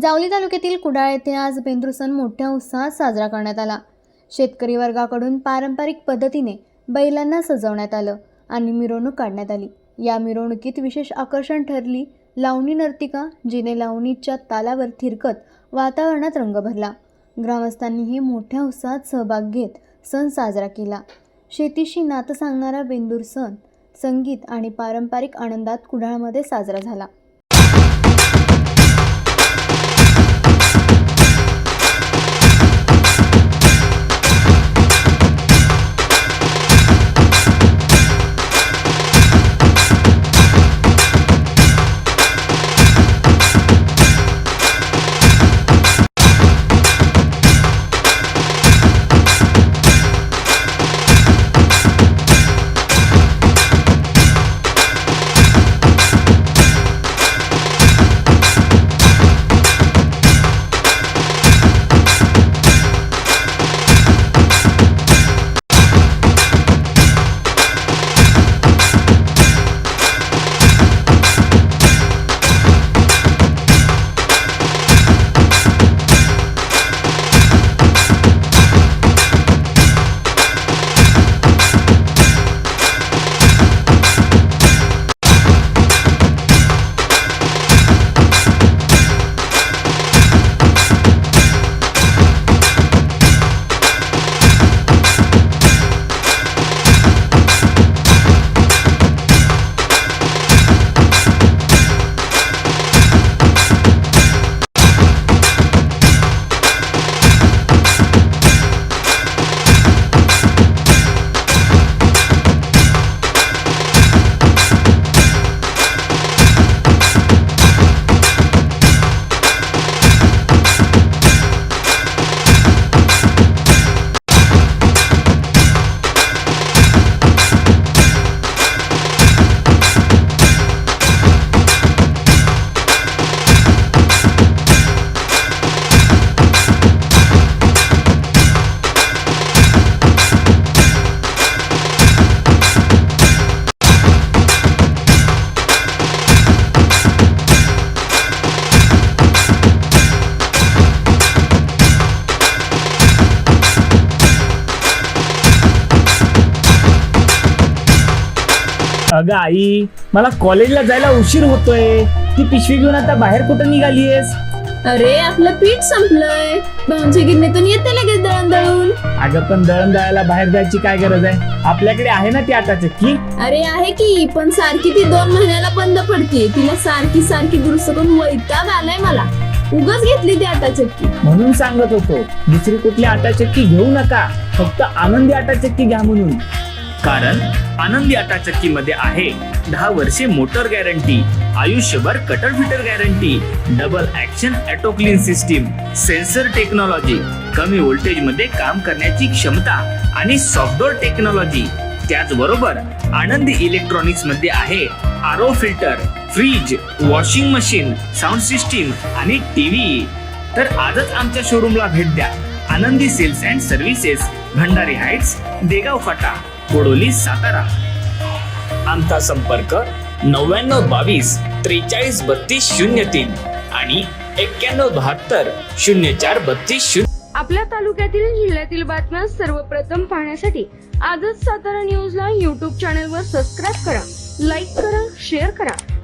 जावली तालुक्यातील कुडाळ येथे आज बेंदूर सण मोठ्या उत्साहात साजरा करण्यात आला. शेतकरी वर्गाकडून पारंपरिक पद्धतीने बैलांना सजवण्यात आलं आणि मिरवणूक काढण्यात आली. या मिरवणुकीत विशेष आकर्षण ठरली लावणी नर्तिका जिने लावणीच्या तालावर थिरकत वातावरणात रंग भरला. ग्रामस्थांनीही मोठ्या उत्साहात सहभाग घेत सण साजरा केला. शेतीशी नातं सांगणारा बेंदूर सण संगीत आणि पारंपरिक आनंदात कुडाळमध्ये साजरा झाला. अगं आई मला कॉलेजला जायला उशीर होतोय. ती पिशवी घेऊन आता बाहेर कुठं निघालीयस? अरे आपलं पीठ संपलंय. भाऊंच्या गिरणीतून येते लगेच दळण दळून अगं पण दळण दळायला बाहेर जायची काय गरज आहे? आपल्याकडे आहे ना ती आता चक्की अरे आहे की पण सारखी ती दोन महिन्याला बंद पडते तिला सारखी सारखी दुरुस्त करून वैताग आलाय मला. उगाच घेतली ती आता चक्की. म्हणून सांगत होतो दुसरी कुठली आटा चक्की घेऊ नका. फक्त आनंदी आटा चक्की घ्या म्हणून. कारण आनंदी आटा चक्की मध्ये आहे. दहा वर्षे मोटर गॅरंटी आयुष्यभर cutter fitter guarantee double action auto clean system sensor technology कमी व्होल्टेजमध्ये काम करण्याची क्षमता आणि सॉफ्टवेअर टेक्नॉलॉजी. त्याचबरोबर आनंदी इलेक्ट्रॉनिक्समध्ये आहे R O filter fridge washing machine sound system आणि टीव्ही तर आजच आमच्या शोरूमला भेट द्या. Anandi sales and services Bhandari heights Degaon फाटा. कोडोली सातारा. आमचा संपर्क नव्याण्णव बावीस त्रेचाळीस बत्तीस शून्य तीन आणि एक्क्याण्णव बहात्तर शून्य चार बत्तीस शून्य आपल्या तालुक्यातील जिल्ह्यातील बातम्या सर्वप्रथम पाहण्यासाठी आजच सातारा न्यूजला यूट्यूब चॅनलवर सबस्क्राईब करा लाईक करा शेअर करा.